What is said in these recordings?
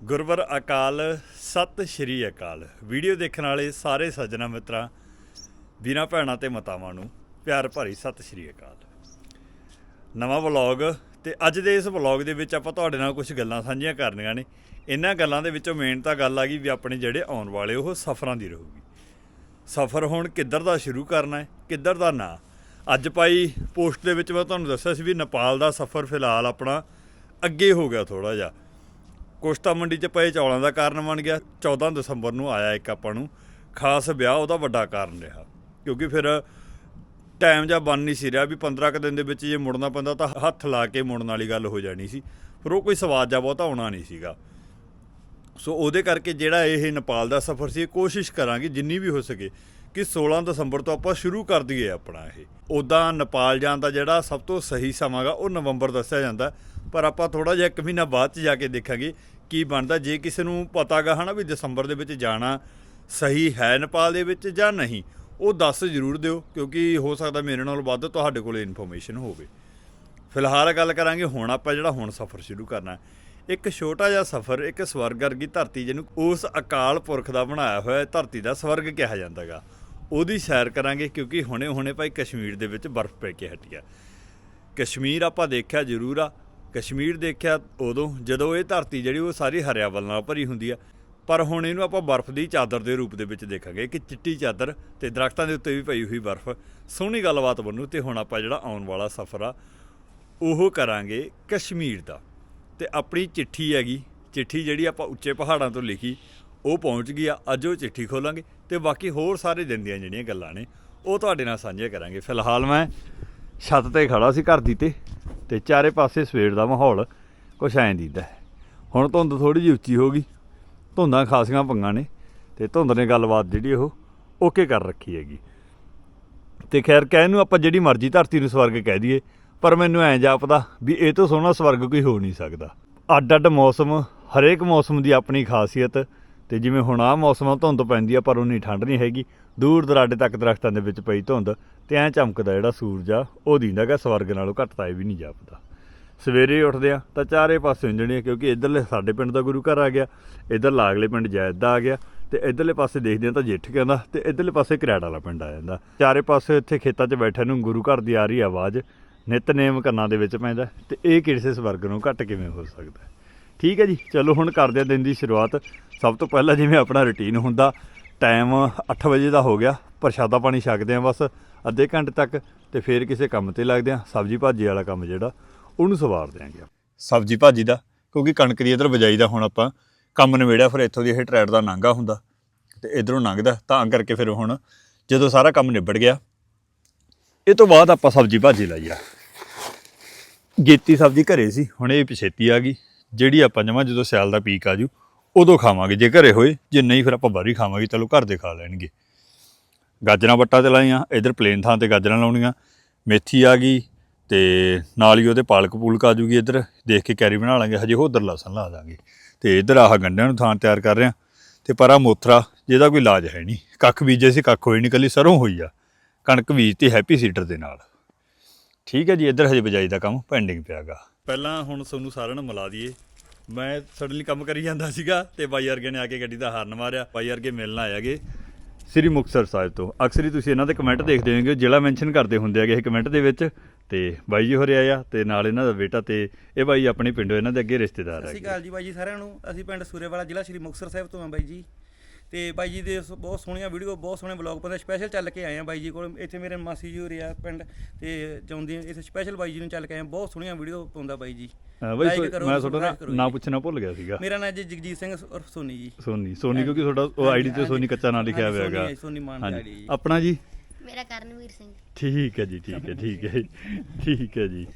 ਗੁਰਵਰ ਅਕਾਲ, ਸਤਿ ਸ਼੍ਰੀ ਅਕਾਲ। ਵੀਡੀਓ ਦੇਖਣ ਵਾਲੇ ਸਾਰੇ ਸੱਜਣਾ ਮਿੱਤਰਾਂ, ਵੀਰਾਂ ਭੈਣਾਂ ਤੇ ਮਾਤਾਵਾਂ ਨੂੰ ਪਿਆਰ ਭਰੀ ਸਤਿ ਸ਼੍ਰੀ ਅਕਾਲ। ਨਵਾਂ ਵਲੌਗ ਤੇ ਅੱਜ ਦੇ ਇਸ ਵਲੌਗ ਦੇ ਵਿੱਚ ਆਪਾਂ ਤੁਹਾਡੇ ਨਾਲ ਕੁਝ ਗੱਲਾਂ ਸਾਂਝੀਆਂ ਕਰਨੀਆਂ ਨੇ। ਇਹਨਾਂ ਗੱਲਾਂ ਦੇ ਵਿੱਚੋਂ ਮੇਨ ਤਾਂ ਗੱਲ ਆ ਗਈ ਵੀ ਆਪਣੇ ਜਿਹੜੇ ਆਉਣ ਵਾਲੇ ਉਹ ਸਫ਼ਰਾਂ ਦੀ ਰਹੂਗੀ। ਸਫ਼ਰ ਹੁਣ ਕਿੱਧਰ ਦਾ ਸ਼ੁਰੂ ਕਰਨਾ ਹੈ, ਕਿੱਧਰ ਦਾ ਨਾ? ਅੱਜ ਪਾਈ ਪੋਸਟ ਦੇ ਵਿੱਚ ਮੈਂ ਤੁਹਾਨੂੰ ਦੱਸਿਆ ਸੀ ਵੀ ਨੇਪਾਲ ਦਾ ਸਫ਼ਰ ਫਿਲਹਾਲ ਆਪਣਾ ਅੱਗੇ ਹੋ ਗਿਆ ਥੋੜਾ ਜਿਹਾ। ਕੋਸਟਾ ਮੰਡੀ 'ਚ ਪਏ ਚੌਲਾਂ ਦਾ ਕਾਰਨ ਬਣ ਗਿਆ। 14 ਦਸੰਬਰ ਨੂੰ ਆਇਆ ਇੱਕ ਆਪਾਂ ਨੂੰ। ਖਾਸ ਵਿਆਹ ਉਹਦਾ ਵੱਡਾ ਕਾਰਨ ਰਿਹਾ। ਕਿਉਂਕਿ ਫਿਰ ਟਾਈਮ ਜਾਂ ਬਣ ਨਹੀਂ ਸੀ ਰਿਹਾ ਵੀ 15 ਕੁ ਦਿਨ ਦੇ ਵਿੱਚ ਜੇ ਮੁੜਨਾ ਪੈਂਦਾ ਤਾਂ ਹੱਥ ਲਾ ਕੇ ਮੁੜਨ ਵਾਲੀ ਗੱਲ ਹੋ ਜਾਣੀ ਸੀ। ਫਿਰ ਉਹ ਕੋਈ ਸਵਾਦ ਜਾਂ ਬਹੁਤਾ ਆਉਣਾ ਨਹੀਂ ਸੀਗਾ। ਸੋ ਉਹਦੇ ਕਰਕੇ ਜਿਹੜਾ ਇਹ ਨੇਪਾਲ ਦਾ ਸਫ਼ਰ ਸੀ ਕੋਸ਼ਿਸ਼ ਕਰਾਂਗੇ ਜਿੰਨੀ ਵੀ ਹੋ ਸਕੇ ਕਿ 16 ਦਸੰਬਰ ਤੋਂ ਆਪਾਂ ਸ਼ੁਰੂ ਕਰ ਦਈਏ ਆਪਣਾ ਇਹ। ਉਦਾਂ ਨੇਪਾਲ ਜਾਣ ਦਾ ਜਿਹੜਾ ਸਭ ਤੋਂ ਸਹੀ ਸਮਾਂ ਗਾ, ਉਹ ਨਵੰਬਰ ਦੱਸਿਆ ਜਾਂਦਾ। ਪਰ ਆਪਾਂ ਥੋੜਾ ਜਿਹਾ ਇੱਕ ਮਹੀਨਾ ਬਾਅਦ ਚ ਜਾ ਕੇ ਦੇਖਾਂਗੇ ਕੀ ਬਣਦਾ। ਜੇ ਕਿਸੇ ਨੂੰ ਪਤਾ ਗਾ ਹਨਾ ਵੀ ਦਸੰਬਰ ਦੇ ਵਿੱਚ ਜਾਣਾ ਸਹੀ ਹੈ ਨੇਪਾਲ ਦੇ ਵਿੱਚ ਜਾਂ ਨਹੀਂ, ਉਹ ਦੱਸ ਜ਼ਰੂਰ ਦਿਓ, ਕਿਉਂਕਿ ਹੋ ਸਕਦਾ ਮੇਰੇ ਨਾਲ ਵੱਧ ਤੁਹਾਡੇ ਕੋਲ ਇਨਫੋਰਮੇਸ਼ਨ ਹੋਵੇ। ਫਿਲਹਾਲ ਗੱਲ ਕਰਾਂਗੇ, ਹੁਣ ਆਪਾਂ ਜਿਹੜਾ ਹੁਣ ਸਫ਼ਰ ਸ਼ੁਰੂ ਕਰਨਾ ਇੱਕ ਛੋਟਾ ਜਿਹਾ ਸਫ਼ਰ, ਇੱਕ ਸਵਰਗ ਵਰਗੀ ਧਰਤੀ ਜਿਹਨੂੰ ਉਸ ਅਕਾਲ ਪੁਰਖ ਦਾ ਬਣਾਇਆ ਹੋਇਆ ਧਰਤੀ ਦਾ ਸਵਰਗ ਕਿਹਾ ਜਾਂਦਾਗਾ ਉਹਦੀ ਸੈਰ ਕਰਾਂਗੇ, ਕਿਉਂਕਿ ਹੁਣੇ ਹੁਣੇ ਭਾਈ ਕਸ਼ਮੀਰ ਦੇ ਵਿੱਚ ਬਰਫ਼ ਪੈ ਕੇ ਹਟੀ ਆ। ਕਸ਼ਮੀਰ ਆਪਾਂ ਦੇਖਿਆ ਜ਼ਰੂਰ ਆ ਕਸ਼ਮੀਰ ਦੇਖਿਆ ਉਦੋਂ, ਜਦੋਂ ਇਹ ਧਰਤੀ ਜਿਹੜੀ ਉਹ ਸਾਰੀ ਹਰਿਆਵਲ ਨਾਲ ਭਰੀ ਹੁੰਦੀ ਆ। ਪਰ ਹੁਣ ਇਹਨੂੰ ਆਪਾਂ ਬਰਫ਼ ਦੀ ਚਾਦਰ ਦੇ ਰੂਪ ਦੇ ਵਿੱਚ ਦੇਖਾਂਗੇ, ਕਿ ਚਿੱਟੀ ਚਾਦਰ ਤੇ ਦਰਖਤਾਂ ਦੇ ਉੱਤੇ ਵੀ ਪਈ ਹੋਈ ਬਰਫ਼। ਸੋਹਣੀ ਗੱਲਬਾਤ ਬਣੂ ਤੇ ਹੁਣ ਆਪਾਂ ਜਿਹੜਾ ਆਉਣ ਵਾਲਾ ਸਫ਼ਰ ਆ, ਉਹ ਕਰਾਂਗੇ ਕਸ਼ਮੀਰ ਦਾ। ਤੇ ਆਪਣੀ ਚਿੱਠੀ ਹੈਗੀ, ਚਿੱਠੀ ਜਿਹੜੀ ਆਪਾਂ ਉੱਚੇ ਪਹਾੜਾਂ ਤੋਂ ਲਿਖੀ, ਉਹ ਪਹੁੰਚ ਗਈ ਆ, ਅੱਜ ਉਹ ਚਿੱਠੀ ਖੋਲਾਂਗੇ। ਤੇ ਬਾਕੀ ਹੋਰ ਸਾਰੇ ਦਿਨ ਦੀਆਂ ਜਿਹੜੀਆਂ ਗੱਲਾਂ ਨੇ, ਉਹ ਤੁਹਾਡੇ ਨਾਲ ਸਾਂਝੀਆਂ ਕਰਾਂਗੇ। ਫਿਲਹਾਲ ਮੈਂ ਛੱਤ ਤੇ ਖੜਾ ਸੀ ਘਰ ਦੀ ਤੇ। ਤੇ ਚਾਰੇ ਪਾਸੇ ਸਵੇਰ ਦਾ ਮਾਹੌਲ ਕੁਛ ਐਂ ਦੀਦਾ ਹੈ। ਹੁਣ ਧੁੰਦ ਥੋੜੀ ਜਿਹੀ ਉੱਚੀ ਹੋ ਗਈ। ਧੁੰਦਾਂ ਖਾਸੀਆਂ ਪੰਗਾਂ ਨੇ ਤੇ ਧੁੰਦ ਨੇ ਗੱਲਬਾਤ ਜਿਹੜੀ ਉਹ ਓਕੇ ਕਰ ਰੱਖੀ ਹੈਗੀ। ਤੇ ਖੈਰ ਕਹਿਣ ਨੂੰ ਆਪਾਂ ਜਿਹੜੀ ਮਰਜ਼ੀ ਧਰਤੀ ਨੂੰ ਸਵਰਗ ਕਹਿ ਦਈਏ, ਪਰ ਮੈਨੂੰ ਐਂ ਜਾਪਦਾ ਵੀ ਇਹ ਤੋਂ ਸੋਹਣਾ ਸਵਰਗ ਕੋਈ ਹੋ ਨਹੀਂ ਸਕਦਾ। ਅੱਡ ਅੱਡ ਮੌਸਮ, ਹਰੇਕ ਮੌਸਮ ਦੀ ਆਪਣੀ ਖਾਸੀਅਤ ਤੇ ਜਿਵੇਂ ਹੁਣ ਆਹ ਮੌਸਮ ਧੁੰਦ ਪੈਂਦੀ ਆ, ਪਰ ਉਨੀ ਠੰਡ ਨਹੀਂ ਹੈਗੀ। ਦੂਰ ਦਰਾਡੇ ਤੱਕ ਦਰਖਤਾਂ ਦੇ ਵਿੱਚ ਪਈ ਧੁੰਦ ਤੇ ਐਂ ਚਮਕਦਾ ਜਿਹੜਾ ਸੂਰਜ ਆ, ਉਹ ਦੀਂਦਾਗਾ ਸਵਰਗ ਨਾਲੋਂ ਘੱਟ ਤਾਂ ਇਹ ਵੀ ਨਹੀਂ ਜਾਪਦਾ। ਸਵੇਰੇ ਉੱਠਦੇ ਆ, ਤਾਂ ਚਾਰੇ ਪਾਸੇ ਹੁੰਜਣੇ ਕਿਉਂਕਿ ਇਧਰਲੇ ਸਾਡੇ ਪਿੰਡ ਦਾ ਗੁਰੂ ਘਰ ਆ ਗਿਆ ਇਧਰ ਲਾਗਲੇ ਪਿੰਡ ਜੈਦ ਦਾ ਆ ਗਿਆ, ਤੇ ਇਧਰਲੇ ਪਾਸੇ ਦੇਖਦੇ ਆ ਤਾਂ ਜੇਠ ਕਹਿੰਦਾ, ਤੇ ਇਧਰਲੇ ਪਾਸੇ ਕਰਿਆੜ ਵਾਲਾ ਪਿੰਡ ਆ ਜਾਂਦਾ। ਚਾਰੇ ਪਾਸੇ ਇੱਥੇ ਖੇਤਾਂ 'ਚ ਬੈਠੇ ਨੂੰ ਗੁਰੂ ਘਰ ਦੀ ਆ ਰਹੀ ਆਵਾਜ਼, ਨਿਤਨੇਮ ਕੰਨਾਂ ਦੇ ਵਿੱਚ ਪੈਂਦਾ, ਤੇ ਇਹ ਕਿਸੇ ਸਵਰਗ ਨੂੰ ਘੱਟ ਕਿਵੇਂ ਹੋ ਸਕਦਾ? ਠੀਕ ਹੈ ਜੀ, ਚਲੋ ਹੁਣ ਕਰਦੇ ਆ ਦਿਨ ਦੀ ਸ਼ੁਰੂਆਤ। ਸਭ ਤੋਂ ਪਹਿਲਾਂ ਜਿਵੇਂ ਆਪਣਾ ਰੁਟੀਨ ਹੁੰਦਾ ਟਾਈਮ 8 ਵਜੇ ਦਾ ਹੋ ਗਿਆ, ਪ੍ਰਸ਼ਾਦਾ ਪਾਣੀ ਛਕਦੇ ਆ ਬਸ ਅੱਧੇ ਘੰਟੇ ਤੱਕ ਤੇ ਫਿਰ ਕਿਸੇ ਕੰਮ ਤੇ ਲੱਗਦੇ ਆ ਸਬਜੀ ਭਾਜੀ ਵਾਲਾ ਕੰਮ ਜਿਹੜਾ, ਉਹਨੂੰ ਸਵਾਰ ਦਿਆਂਗੇ ਸਬਜੀ ਭਾਜੀ ਦਾ, ਕਿਉਂਕਿ ਕਣਕ ਦੀ ਇਧਰ ਬਜਾਈ ਦਾ ਹੁਣ ਆਪਾਂ ਕੰਮ ਨਿਬੇੜਿਆ, ਫਿਰ ਇੱਥੋਂ ਦੀ ਇਹ ਟਰੈਕਟਰ ਦਾ ਨਾਂਗਾ ਹੁੰਦਾ, ਤੇ ਇਧਰੋਂ ਲੰਘਦਾ। ਤਾਂ ਕਰਕੇ ਫਿਰ ਹੁਣ ਜਦੋਂ ਸਾਰਾ ਕੰਮ ਨਿਬੜ ਗਿਆ, ਇਹ ਤੋਂ ਬਾਅਦ ਆਪਾਂ ਸਬਜੀ ਭਾਜੀ ਲਈ ਆ ਗੇਤੀ ਸਬਜੀ ਘਰੇ ਸੀ, ਹੁਣ ਇਹ ਪਿਛੇਤੀ ਆ ਗਈ। ਜਿਹੜੀ ਆਪਾਂ ਜਮਾ ਜਦੋਂ ਸਿਆਲ ਦਾ ਪੀਕ ਆਜੂ ਉਦੋਂ ਖਾਵਾਂਗੇ। ਜੇ ਘਰੇ ਹੋਏ, ਜੇ ਨਹੀਂ, ਫਿਰ ਆਪਾਂ ਬਾਹਰ ਹੀ ਖਾਵਾਂਗੇ। ਚਲੋ ਘਰ ਦੇ ਖਾ ਲੈਣਗੇ। ਗਾਜਰਾਂ ਵੱਟਾਂ ਤੇ ਲਾਈਆਂ, ਇਧਰ ਪਲੇਨ ਥਾਂ ਤੇ ਗਾਜਰਾਂ ਲਾਉਣੀਆਂ, ਮੇਥੀ ਆ ਗਈ ਤੇ ਨਾਲ ਹੀ ਉਹਦੇ ਪਾਲਕ ਪੂਲਕ ਆ ਜੂਗੀ ਇਧਰ, ਦੇਖ ਕੇ ਕੈਰੀ ਬਣਾ ਲਾਂਗੇ, ਹਜੇ ਉਧਰ ਲਸਣ ਲਾ ਦਾਂਗੇ। ਤੇ ਇਧਰ ਆਹ ਗੰਡਿਆਂ ਨੂੰ ਥਾਂ ਤਿਆਰ ਕਰ ਰਿਹਾ ਤੇ ਪਰ ਆ ਮੋਥਰਾ, ਜਿਹਦਾ ਕੋਈ ਇਲਾਜ ਹੈ ਨਹੀਂ, ਕੱਖ ਬੀਜੇ ਸੀ, ਕੱਖ ਹੋਈ ਨਹੀਂ ਕੱਲੀ ਸਰੋਂ ਹੋਈ ਆ, ਕਣਕ ਬੀਜ ਬੀਜਤੀ ਹੈਪੀ ਸੀਡਰ ਦੇ ਨਾਲ। ਠੀਕ ਹੈ ਜੀ, ਇੱਧਰ ਹਜੇ ਬਜਾਈ ਦਾ ਕੰਮ ਪੈਂਡਿੰਗ ਪਿਆਗਾ। ਪਹਿਲਾਂ ਹੁਣ ਤੁਹਾਨੂੰ ਸਾਰਿਆਂ ਨੂੰ ਮਿਲਾ ਦਈਏ, ਮੈਂ ਸਡਨਲੀ ਕੰਮ ਕਰੀ ਜਾਂਦਾ ਸੀਗਾ, ਤੇ ਬਾਈ ਵਰਗੇ ਨੇ ਆ ਕੇ ਗੱਡੀ ਦਾ ਹਾਰਨ ਮਾਰਿਆ, ਬਾਈ ਵਰਗੇ ਮਿਲਣ ਆਇਆਗੇ ਸ੍ਰੀ ਮੁਕਤਸਰ ਸਾਹਿਬ ਤੋਂ। ਅਕਸਰ ਹੀ ਤੁਸੀਂ ਇਹਨਾਂ ਦੇ ਕਮੈਂਟ ਦੇਖਦੇ ਹੋਵੋਗੇ ਜ਼ਿਲ੍ਹਾ ਮੈਂਸ਼ਨ ਕਰਦੇ ਹੁੰਦੇ ਹੈਗੇ ਇਹ ਕਮੈਂਟ ਦੇ ਵਿੱਚ। ਤੇ ਬਾਈ ਜੀ ਹੋਰੇ ਆਇਆ ਤੇ ਨਾਲ ਇਹਨਾਂ ਦਾ ਬੇਟਾ ਤੇ ਇਹ ਬਾਈ ਆਪਣੇ ਪਿੰਡੋਂ ਇਹਨਾਂ ਦੇ ਅੱਗੇ ਰਿਸ਼ਤੇਦਾਰ ਸਤਿ ਸ਼੍ਰੀ ਹੈਗੇ ਅਕਾਲ ਜੀ ਬਾਈ ਜੀ ਸਾਰਿਆਂ ਨੂੰ। ਅਸੀਂ ਪਿੰਡ ਸੂਰੇਵਾਲਾ ਜ਼ਿਲ੍ਹਾ ਸ਼੍ਰੀ ਮੁਕਤਸਰ ਸਾਹਿਬ ਤੋਂ ਆ ਬਾਈ ਜੀ। ਤੇ ਬਾਈ ਜੀ ਦੇ ਬਹੁਤ ਸੋਹਣੀਆਂ ਵੀਡੀਓ ਬਹੁਤ ਸੋਹਣੇ ਬਲੌਗ ਪਾਉਂਦੇ ਸਪੈਸ਼ਲ ਚੱਲ ਕੇ ਆਏ ਆ ਬਾਈ ਜੀ ਕੋਲ। ਇੱਥੇ ਮੇਰੇ ਮਾਸੀ ਜੀ ਹੋਰੇ ਆ ਪਿੰਡ ਤੇ ਚਾਹੁੰਦੇ ਆ ਇੱਥੇ ਸਪੈਸ਼ਲ ਬਾਈ ਜੀ ਨੂੰ ਚੱਲ ਕੇ ਆਏ ਬਹੁਤ ਸੋਹਣੀਆਂ ਵੀਡੀਓ ਪਾਉਂਦਾ ਬਾਈ ਜੀ। ਹਾਂ ਬਾਈ ਮੈਂ ਤੁਹਾਡਾ subscribe ਕਰੋ ਨਾਂ ਜੀ। ਪੁੱਛਣਾ ਭੁੱਲ ਗਿਆ ਸੀਗਾ। ਮੇਰਾ ਨਾਮ ਜੀ ਜਗਜੀਤ ਸਿੰਘ ਉਰਫ ਸੋਨੀ ਜੀ। ਸੋਨੀ ਸੋਨੀ ਕਿਉਂਕਿ ਤੁਹਾਡਾ ਉਹ ਆਈਡੀ ਤੇ ਸੋਨੀ ਕੱਚਾ ਨਾਂ ਲਿਖਿਆ ਹੋਇਆ ਸੋਨੀ ਹੈਗਾ ਸੋਨੀ ਮਾਨ ਜੀ। ਆਪਣਾ ਜੀ? ਮੇਰਾ ਕਰਨਵੀਰ ਸਿੰਘ। ਠੀਕ ਹੈ ਜੀ ਠੀਕ ਹੈ ਠੀਕ ਹੈ ਠੀਕ ਹੈ ਜੀ।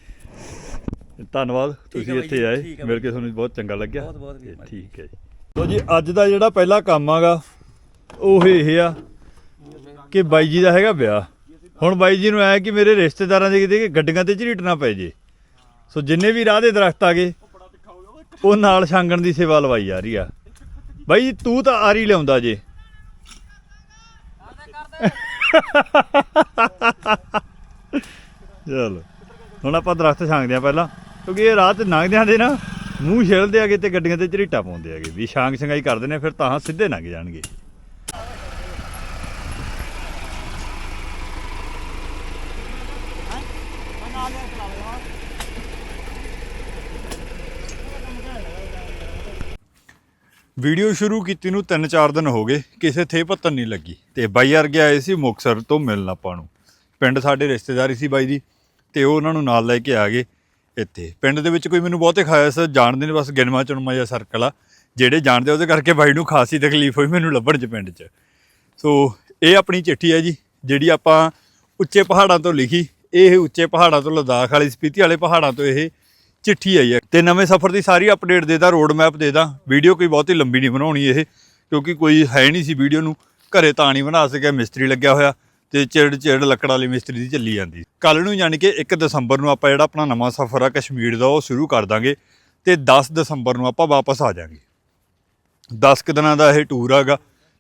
ਧੰਨਵਾਦ ਤੁਸੀਂ ਇੱਥੇ ਆਏ। ਮਿਲ ਕੇ ਤੁਹਾਨੂੰ ਬਹੁਤ ਚੰਗਾ ਲੱਗਿਆ। ਬਹੁਤ- ਬਹੁਤ। ਠੀਕ ਹੈ ਜੀ। ਲੋ ਜੀ, ਅੱਜ ਦਾ ਜਿਹੜਾ ਪਹਿਲਾ ਕੰਮ ਆਗਾ, ਉਹ ਇਹ ਆ ਕਿ ਬਾਈ ਜੀ ਦਾ ਹੈਗਾ ਵਿਆਹ। ਹੁਣ ਬਾਈ ਜੀ ਨੂੰ ਆਇਆ ਕਿ ਮੇਰੇ ਰਿਸ਼ਤੇਦਾਰਾਂ ਦੇ ਕਿਤੇ ਗੱਡੀਆਂ ਤੇ ਝਰੀਟਣਾ ਪੈ ਜੇ। ਸੋ ਜਿੰਨੇ ਵੀ ਰਾਹ ਦੇ ਦਰਖਤ ਗਏ ਉਹ ਨਾਲ ਛਾਂਗਣ ਦੀ ਸੇਵਾ ਲਵਾਈ ਜਾ ਰਹੀ ਆ। ਬਾਈ ਜੀ, ਤੂੰ ਤਾਂ ਆਰੀ ਲਿਆਉਂਦਾ ਜੇ। ਚਲੋ, ਹੁਣ ਆਪਾਂ ਦਰਖਤ ਛਾਂਗਦੇ ਆ ਪਹਿਲਾਂ, ਕਿਉਂਕਿ ਇਹ ਰਾਹ ਤੇ ਲੰਘਦਿਆਂ ਦੇ ਨਾ। ਮੂੰਹ ਛਿਲਦੇ ਆਗੇ ਤੇ ਗੱਡੀਆਂ ਤੇ ਝਰੀਟਾ ਪਾਉਂਦੇ ਆਗੇ। ਵੀ ਸ਼ਾਂਗ ਸੰਗਾਈ ਕਰਦੇ ਨੇ, ਫਿਰ ਤਾਂ ਸਿੱਧੇ ਲੰਘ ਜਾਣਗੇ। ਵੀਡੀਓ ਸ਼ੁਰੂ ਕੀਤੀ ਨੂੰ 3-4 ਦਿਨ ਹੋ ਗਏ, ਕਿਸੇ ਥੇ ਪੱਤਨ ਨਹੀਂ ਲੱਗੀ। ਤੇ ਬਾਈ ਵਰਗੇ ਆਏ ਸੀ ਮੁਕਸਰ ਤੋਂ ਮਿਲਣ ਆਪਾਂ ਨੂੰ। ਪਿੰਡ ਸਾਡੇ ਰਿਸ਼ਤੇਦਾਰੀ ਸੀ ਬਾਈ ਦੀ, ਤੇ ਉਹ ਉਹਨਾਂ ਨੂੰ ਨਾਲ ਲੈ ਕੇ ਆ ਗਏ। ਇੱਥੇ। ਪਿੰਡ ਦੇ ਵਿੱਚ ਕੋਈ ਮੈਨੂੰ ਬਹੁਤੇ ਖਾਸ ਜਾਣਦੇ ਨੇ ਬਸ ਗਿਣਵਾ ਚੁਣਵਾ ਜਾਂ ਸਰਕਲ ਆ। ਜਿਹੜੇ ਜਾਣਦੇ ਉਹਦੇ ਕਰਕੇ ਬਾਈ ਨੂੰ ਖਾਸੀ ਤਕਲੀਫ ਹੋਈ ਮੈਨੂੰ ਲੱਭਣ ਚ ਪਿੰਡ 'ਚ। ਸੋ ਇਹ ਆਪਣੀ ਚਿੱਠੀ ਹੈ ਜੀ, ਜਿਹੜੀ ਆਪਾਂ ਉੱਚੇ ਪਹਾੜਾਂ ਤੋਂ ਲਿਖੀ। ਇਹ ਉੱਚੇ ਪਹਾੜਾਂ ਤੋਂ ਲਦਾਖ ਵਾਲੀ ਸਪੀਤੀ ਵਾਲੇ ਪਹਾੜਾਂ ਤੋਂ ਇਹ ਚਿੱਠੀ ਆਈ ਹੈ। ਤੇ ਨਵੇਂ ਸਫ਼ਰ ਦੀ ਸਾਰੀ ਅਪਡੇਟ ਦੇਦਾ ਰੋਡ ਮੈਪ ਦੇਦਾ ਵੀਡੀਓ ਕੋਈ ਬਹੁਤੀ ਲੰਬੀ ਨਹੀਂ ਬਣਾਉਣੀ ਇਹ, ਕਿਉਂਕਿ ਕੋਈ ਹੈ ਨਹੀਂ ਸੀ ਵੀਡੀਓ ਨੂੰ। ਘਰੇ ਤਾਂ ਨਹੀਂ ਬਣਾ ਸਕਿਆ, ਮਿਸਤਰੀ ਲੱਗਿਆ ਹੋਇਆ। ਤੇ ਚਿੜ ਚਿੜ ਲੱਕੜ ਵਾਲੀ ਮਿਸਤਰੀ ਦੀ ਚੱਲੀ ਜਾਂਦੀ। ਕੱਲ ਨੂੰ ਯਾਨੀ ਕਿ 1 ਦਸੰਬਰ ਨੂੰ ਆਪਾਂ ਜਿਹੜਾ ਆਪਣਾ ਨਵਾਂ ਸਫ਼ਰ ਆ ਕਸ਼ਮੀਰ ਦਾ, ਉਹ ਸ਼ੁਰੂ ਕਰ ਦਾਂਗੇ ਤੇ 10 ਦਸੰਬਰ ਨੂੰ ਆਪਾਂ ਵਾਪਸ ਆ ਜਾਾਂਗੇ। 10 ਕੁ ਦਿਨਾਂ ਦਾ ਇਹ ਟੂਰ ਹੈਗਾ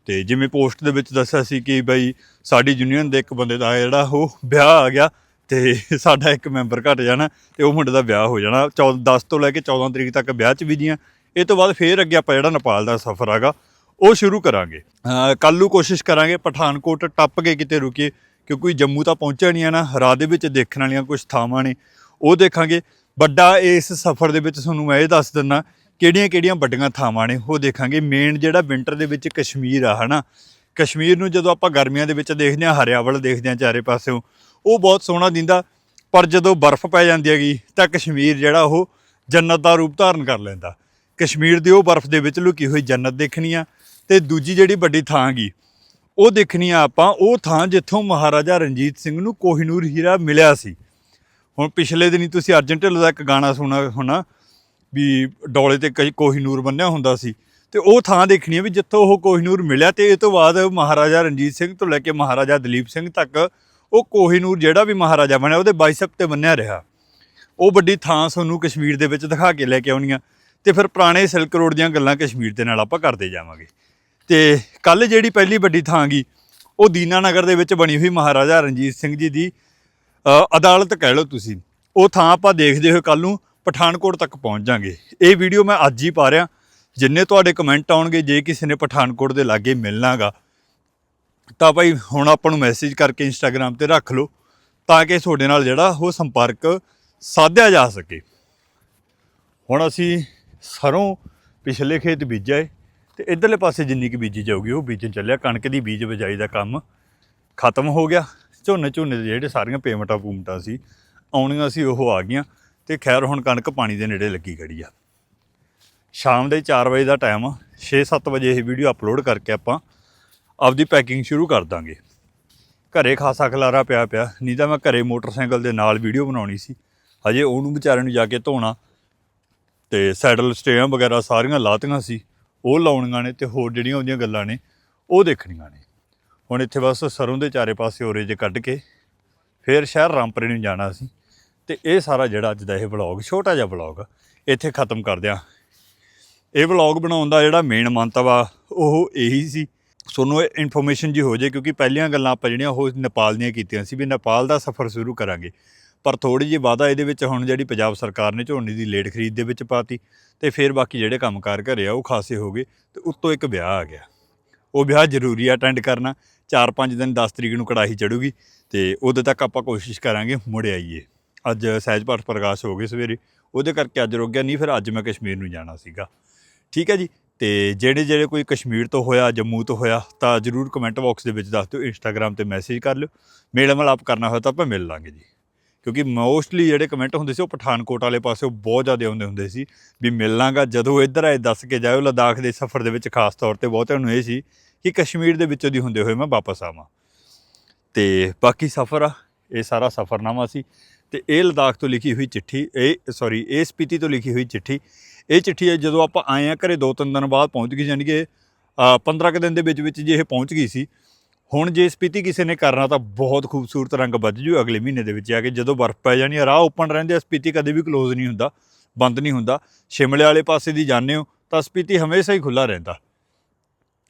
ਤੇ ਜਿਵੇਂ ਪੋਸਟ ਦੇ ਵਿੱਚ ਦੱਸਿਆ ਸੀ ਕਿ ਬਈ ਸਾਡੀ ਯੂਨੀਅਨ ਦੇ ਇੱਕ ਬੰਦੇ ਦਾ ਜਿਹੜਾ ਉਹ ਵਿਆਹ ਆ ਗਿਆ ਤੇ ਸਾਡਾ ਇੱਕ ਮੈਂਬਰ ਘਟ ਜਾਣਾ ਤੇ ਉਹ ਮੁੰਡੇ ਦਾ ਵਿਆਹ ਹੋ ਜਾਣਾ। 10 ਤੋਂ ਲੈ ਕੇ 14 ਤਰੀਕ ਤੱਕ ਵਿਆਹ 'ਚ ਬੀਜੀਆਂ ਇਹ ਤੋਂ ਬਾਅਦ ਫੇਰ ਅੱਗੇ ਆਪਾਂ ਜਿਹੜਾ ਨੇਪਾਲ ਦਾ ਸਫ਼ਰ ਹੈਗਾ ਉਹ ਸ਼ੁਰੂ ਕਰਾਂਗੇ। ਕੱਲ ਨੂੰ ਕੋਸ਼ਿਸ਼ ਕਰਾਂਗੇ ਪਠਾਨਕੋਟ ਟੱਪ ਕੇ ਕਿਤੇ ਰੁਕੀਏ, ਕਿਉਂਕਿ ਜੰਮੂ ਤਾਂ ਪਹੁੰਚਿਆ ਨਹੀਂ ਹੈ ਨਾ, ਰਾਹ ਦੇ ਵਿੱਚ ਦੇਖਣ ਵਾਲੀਆਂ ਕੁਝ ਥਾਵਾਂ ਨੇ, ਉਹ ਦੇਖਾਂਗੇ। ਵੱਡਾ ਇਸ ਸਫ਼ਰ ਦੇ ਵਿੱਚ ਤੁਹਾਨੂੰ ਮੈਂ ਇਹ ਦੱਸ ਦਿੰਦਾ, ਕਿਹੜੀਆਂ-ਕਿਹੜੀਆਂ ਵੱਡੀਆਂ ਥਾਵਾਂ ਨੇ, ਉਹ ਦੇਖਾਂਗੇ। ਮੇਨ ਜਿਹੜਾ ਵਿੰਟਰ ਦੇ ਵਿੱਚ ਕਸ਼ਮੀਰ ਆ, ਹਨਾ। ਕਸ਼ਮੀਰ ਨੂੰ ਜਦੋਂ ਆਪਾਂ ਗਰਮੀਆਂ ਦੇ ਵਿੱਚ ਦੇਖਦੇ ਹਾਂ, ਹਰਿਆਵਲ ਦੇਖਦੇ ਹਾਂ ਚਾਰੇ ਪਾਸਿਓਂ, ਉਹ ਬਹੁਤ ਸੋਹਣਾ ਦਿੰਦਾ, ਪਰ ਜਦੋਂ ਬਰਫ਼ ਪੈ ਜਾਂਦੀ ਹੈਗੀ, ਤਾਂ ਕਸ਼ਮੀਰ ਜਿਹੜਾ ਉਹ ਜੰਨਤ ਦਾ ਰੂਪ ਧਾਰਨ ਕਰ ਲੈਂਦਾ। ਕਸ਼ਮੀਰ ਦੀ ਉਹ ਬਰਫ਼ ਦੇ ਵਿੱਚ ਲੁਕੀ ਹੋਈ ਜੰਨਤ ਦੇਖਣੀ ਆ ਤੇ ਦੂਜੀ ਜਿਹੜੀ ਵੱਡੀ ਥਾਂ ਗਈ ਉਹ ਦੇਖਣੀ ਆ ਆਪਾਂ, ਉਹ ਥਾਂ ਜਿੱਥੋਂ ਮਹਾਰਾਜਾ ਰਣਜੀਤ ਸਿੰਘ ਨੂੰ ਕੋਹਿਨੂਰ ਹੀਰਾ ਮਿਲਿਆ ਸੀ। ਹੁਣ ਪਿਛਲੇ ਦਿਨੀ ਤੁਸੀਂ ਅਰਜਨ ਢਿੱਲੋਂ ਦਾ ਇੱਕ ਗਾਣਾ ਸੁਣਾ ਹੋਣਾ ਵੀ ਡੋਲੇ ਤੇ ਕਈ ਕੋਹਿਨੂਰ ਬੰਨਿਆ ਹੁੰਦਾ ਸੀ, ਤੇ ਉਹ ਥਾਂ ਦੇਖਣੀ ਹੈ ਵੀ ਜਿੱਥੋਂ ਉਹ ਕੋਹਿਨੂਰ ਮਿਲਿਆ ਤੇ ਇਹ ਤੋਂ ਬਾਅਦ ਮਹਾਰਾਜਾ ਰਣਜੀਤ ਸਿੰਘ ਤੋਂ ਲੈ ਕੇ ਮਹਾਰਾਜਾ ਦਲੀਪ ਸਿੰਘ ਤੱਕ ਉਹ ਕੋਹਿਨੂਰ ਜਿਹੜਾ ਵੀ ਮਹਾਰਾਜਾ ਬਣਿਆ, ਉਹਦੇ ਬਾਈਸੈਪ ਤੇ ਬੰਨਿਆ ਰਿਹਾ। ਉਹ ਵੱਡੀ ਥਾਂ ਤੁਹਾਨੂੰ ਕਸ਼ਮੀਰ ਦੇ ਵਿੱਚ ਦਿਖਾ ਕੇ ਲੈ ਕੇ ਆਉਣੀਆਂ ਤੇ ਫਿਰ ਪੁਰਾਣੇ ਸਿਲਕ ਰੋਡ ਦੀਆਂ ਗੱਲਾਂ ਕਸ਼ਮੀਰ ਦੇ ਨਾਲ ਆਪਾਂ ਕਰਦੇ ਜਾਵਾਂਗੇ। ਤੇ ਕੱਲ ਜਿਹੜੀ ਪਹਿਲੀ ਵੱਡੀ ਥਾਂ ਗਈ, ਉਹ ਦੀਨਾਨਗਰ ਦੇ ਵਿੱਚ ਬਣੀ ਹੋਈ ਮਹਾਰਾਜਾ ਰਣਜੀਤ ਸਿੰਘ ਜੀ ਦੀ ਅਦਾਲਤ ਕਹਿ ਲਓ ਤੁਸੀਂ। ਉਹ ਥਾਂ ਆਪਾਂ ਦੇਖਦੇ ਹੋਏ ਕੱਲ ਨੂੰ ਪਠਾਨਕੋਟ ਤੱਕ ਪਹੁੰਚ ਜਾਾਂਗੇ। ਇਹ ਵੀਡੀਓ ਮੈਂ ਅੱਜ ਹੀ ਪਾ ਰਿਹਾ। ਜਿੰਨੇ ਤੁਹਾਡੇ ਕਮੈਂਟ ਆਉਣਗੇ, ਜੇ ਕਿਸੇ ਨੇ ਪਠਾਨਕੋਟ ਦੇ ਲਾਗੇ ਮਿਲਣਾਗਾ ਤਾਂ ਭਾਈ ਹੁਣ ਆਪਾਂ ਨੂੰ ਮੈਸੇਜ ਕਰਕੇ ਇੰਸਟਾਗ੍ਰam ਤੇ ਰੱਖ ਲਓ, ਤਾਂ ਕਿ ਤੁਹਾਡੇ ਨਾਲ ਜਿਹੜਾ ਉਹ ਸੰਪਰਕ ਸਾਧਿਆ ਜਾ ਸਕੇ। ਹੁਣ ਅਸੀਂ ਸਰੋਂ ਪਿਛਲੇ ਖੇਤ ਬੀਜਿਆ ਏ। ਤੇ ਇਧਰਲੇ ਪਾਸੇ ਜਿੰਨੀ ਕੁ ਬੀਜੀ ਜਾਊਗੀ, ਉਹ ਬੀਜਣ ਚੱਲਿਆ। ਕਣਕ ਦੀ ਬੀਜ ਬਜਾਈ ਦਾ ਕੰਮ ਖਤਮ ਹੋ ਗਿਆ। ਝੋਨੇ ਝੋਨੇ ਦੇ ਜਿਹੜੇ ਸਾਰੀਆਂ ਪੇਮੈਂਟਾਂ ਪੂਮਟਾਂ ਸੀ, ਆਉਣੀਆਂ ਸੀ, ਉਹ ਆ ਗਈਆਂ। ਤੇ ਖੈਰ, ਹੁਣ ਕਣਕ ਪਾਣੀ ਦੇ ਨੇੜੇ ਲੱਗੀ ਖੜੀ ਆ। ਸ਼ਾਮ ਦੇ 4 ਵਜੇ ਦਾ ਟਾਈਮ ਆ। 6-7 ਵਜੇ ਇਹ ਵੀਡੀਓ ਅਪਲੋਡ ਕਰਕੇ ਆਪਾਂ ਆਪਦੀ ਪੈਕਿੰਗ ਸ਼ੁਰੂ ਕਰ ਦਾਂਗੇ। ਘਰੇ ਖਾਸਾ ਖਲਾਰਾ ਪਿਆ ਪਿਆ। ਨਹੀਂ ਤਾਂ ਮੈਂ ਘਰੇ ਮੋਟਰਸਾਈਕਲ ਦੇ ਨਾਲ ਵੀਡੀਓ ਬਣਾਉਣੀ ਸੀ। ਹਜੇ ਉਹਨੂੰ ਵਿਚਾਰੇ ਨੂੰ ਜਾ ਕੇ ਧੋਣਾ ਤੇ ਸੈਡਲ ਸਟੇਆਂ ਵਗੈਰਾ ਸਾਰੀਆਂ ਲਾਤੀਆਂ ਸੀ। ਉਹ ਲਾਉਣੀਆਂ ਨੇ ਤੇ ਹੋਰ ਜਿਹੜੀਆਂ ਉਹਦੀਆਂ ਗੱਲਾਂ ਨੇ, ਉਹ ਦੇਖਣੀਆਂ ਨੇ। ਹੁਣ ਇੱਥੇ ਬਸ ਸਰੋਂ ਦੇ ਚਾਰੇ ਪਾਸੇ ਔਰੇ ਕੱਢ ਕੇ ਫਿਰ ਸ਼ਹਿਰ ਰਾਮਪੁਰੇ ਨੂੰ ਜਾਣਾ ਸੀ ਤੇ ਇਹ ਸਾਰਾ ਜਿਹੜਾ ਅੱਜ ਦਾ ਇਹ ਵਲੌਗ, ਛੋਟਾ ਜਿਹਾ ਵਲੌਗ, ਇੱਥੇ ਖਤਮ ਕਰ ਦਿਆਂ ਇਹ ਵਲੌਗ ਬਣਾਉਣ ਦਾ ਜਿਹੜਾ ਮੇਨ ਮੰਤਵ ਆ, ਉਹ ਇਹੀ ਸੀ। ਤੁਹਾਨੂੰ ਇਹ ਇਨਫੋਰਮੇਸ਼ਨ ਜੀ ਹੋ ਜਾਏ, ਕਿਉਂਕਿ ਪਹਿਲੀਆਂ ਗੱਲਾਂ ਆਪਾਂ ਜਿਹੜੀਆਂ ਉਹ ਨੇਪਾਲ ਦੀਆਂ ਕੀਤੀਆਂ ਸੀ ਵੀ ਨੇਪਾਲ ਦਾ ਸਫ਼ਰ ਸ਼ੁਰੂ ਕਰਾਂਗੇ। ਪਰ ਥੋੜੀ ਜਿਹੀ ਵਾਧਾ ਇਹਦੇ ਵਿੱਚ ਹੁਣ ਜਿਹੜੀ ਪੰਜਾਬ ਸਰਕਾਰ ਨੇ ਝੋਨੇ ਦੀ ਲੇਟ ਖਰੀਦ ਦੇ ਵਿੱਚ ਪਾਤੀ ਤੇ ਫਿਰ ਬਾਕੀ ਜਿਹੜੇ ਕੰਮਕਾਰ ਘਰੇ ਆ, ਉਹ ਖਾਸੇ ਹੋ ਗਏ ਤੇ ਉੱਤੋਂ ਇੱਕ ਵਿਆਹ ਆ ਗਿਆ। ਉਹ ਵਿਆਹ ਜ਼ਰੂਰੀ ਆ ਅਟੈਂਡ ਕਰਨਾ 4-5 ਦਿਨ 10 ਤਰੀਕ ਨੂੰ ਕੜਾਹੀ ਚੜੂਗੀ ਤੇ ਉਦੋਂ ਤੱਕ ਆਪਾਂ ਕੋਸ਼ਿਸ਼ ਕਰਾਂਗੇ ਮੁੜ ਆਈਏ। ਅੱਜ ਸਹਿਜ ਪਾਠ ਪ੍ਰਕਾਸ਼ ਹੋ ਗਏ ਸਵੇਰੇ, ਉਹਦੇ ਕਰਕੇ ਅੱਜ ਰੁਕ ਗਿਆ, ਨਹੀਂ ਫਿਰ ਅੱਜ ਮੈਂ ਕਸ਼ਮੀਰ ਨੂੰ ਜਾਣਾ ਸੀਗਾ। ਠੀਕ ਹੈ ਜੀ? ਤੇ ਜਿਹੜੇ ਜਿਹੜੇ ਕੋਈ ਕਸ਼ਮੀਰ ਤੋਂ ਹੋਇਆ, ਜੰਮੂ ਤੋਂ ਹੋਇਆ, ਤਾਂ ਜਰੂਰ ਕਮੈਂਟ ਬਾਕਸ ਦੇ ਵਿੱਚ ਦੱਸ ਦਿਓ ਇੰਸਟਾਗ੍ਰam ਤੇ ਮੈਸੇਜ ਕਰ ਲਿਓ। ਮੇਲ ਮਲਾਪ ਕਰਨਾ ਹੋਇਆ ਤਾਂ ਆਪਾਂ ਮਿਲ ਲਾਂਗੇ ਜੀ। ਕਿਉਂਕਿ ਮੋਸਟਲੀ ਜਿਹੜੇ ਕਮੈਂਟ ਹੁੰਦੇ ਸੀ ਉਹ ਪਠਾਨਕੋਟ ਵਾਲੇ ਪਾਸੇ ਬਹੁਤ ਜ਼ਿਆਦਾ ਆਉਂਦੇ ਹੁੰਦੇ ਸੀ ਵੀ ਮਿਲ ਲਾਂਗਾ ਜਦੋਂ ਇੱਧਰ ਆਏ ਦੱਸ ਕੇ ਜਾਇਓ, ਲਦਾਖ ਦੇ ਸਫ਼ਰ ਦੇ ਵਿੱਚ ਖਾਸ ਤੌਰ ਤੇ ਬਹੁਤਿਆਂ ਨੂੰ ਇਹ ਸੀ ਕਿ ਕਸ਼ਮੀਰ ਦੇ ਵਿੱਚੋਂ ਦੀ ਹੁੰਦੇ ਹੋਏ ਮੈਂ ਵਾਪਸ ਆਵਾਂ। ਤੇ ਬਾਕੀ ਸਫ਼ਰ ਆ, ਇਹ ਸਾਰਾ ਸਫ਼ਰਨਾਮਾ ਸੀ ਤੇ ਇਹ ਲਦਾਖ ਤੋਂ ਲਿਖੀ ਹੋਈ ਚਿੱਠੀ, ਇਹ ਸੌਰੀ ਇਹ ਸਪੀਤੀ ਤੋਂ ਲਿਖੀ ਹੋਈ ਚਿੱਠੀ, ਇਹ ਚਿੱਠੀ ਹੈ ਜਦੋਂ ਆਪਾਂ ਆਏ ਆ ਘਰੇ ਦੋ ਤਿੰਨ ਦਿਨ ਬਾਅਦ ਪਹੁੰਚ ਗਈ ਜਾਣੀ ਕਿ 15 ਕੁ ਦਿਨ ਦੇ ਵਿੱਚ ਵਿੱਚ ਜੇ ਇਹ ਪਹੁੰਚ ਗਈ ਸੀ ਹੁਣ ਜੇ ਸਪੀਤੀ ਕਿਸੇ ਨੇ ਕਰਨਾ ਤਾਂ ਬਹੁਤ ਖੂਬਸੂਰਤ ਰੰਗ ਵੱਜ ਜੂ ਅਗਲੇ ਮਹੀਨੇ ਦੇ ਵਿੱਚ ਆ ਕੇ, ਜਦੋਂ ਬਰਫ਼ ਪੈ ਜਾਣੀ ਆ, ਰਾਹ ਓਪਨ ਰਹਿੰਦੇ ਆ, ਸਪੀਤੀ ਕਦੇ ਵੀ ਕਲੋਜ਼ ਨਹੀਂ ਹੁੰਦਾ, ਬੰਦ ਨਹੀਂ ਹੁੰਦਾ। ਸ਼ਿਮਲੇ ਵਾਲੇ ਪਾਸੇ ਦੀ ਜਾਂਦੇ ਹੋ, ਤਾਂ ਸਪੀਤੀ ਹਮੇਸ਼ਾ ਹੀ ਖੁੱਲਾ ਰਹਿੰਦਾ।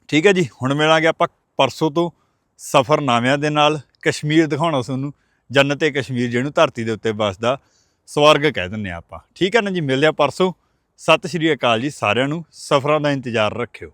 ਠੀਕ ਹੈ ਜੀ, ਹੁਣ ਮਿਲਾਂਗੇ ਆਪਾਂ ਪਰਸੋਂ ਤੋਂ ਸਫ਼ਰਨਾਮਿਆਂ ਦੇ ਨਾਲ, ਕਸ਼ਮੀਰ ਦਿਖਾਉਣਾ ਤੁਹਾਨੂੰ, ਜੰਨਤ ਏ ਕਸ਼ਮੀਰ ਜਿਹਨੂੰ ਧਰਤੀ ਦੇ ਉੱਤੇ ਵਸਦਾ, ਸਵਰਗ ਕਹਿ ਦਿੰਦੇ ਆ ਆਪਾਂ। ਠੀਕ ਹੈ ਨਾ ਜੀ, ਮਿਲਦੇ ਆ ਪਰਸੋਂ। ਸਤਿ ਸ਼੍ਰੀ ਅਕਾਲ ਜੀ ਸਾਰਿਆਂ ਨੂੰ, ਸਫ਼ਰਾਂ ਦਾ ਇੰਤਜ਼ਾਰ ਰੱਖਿਓ।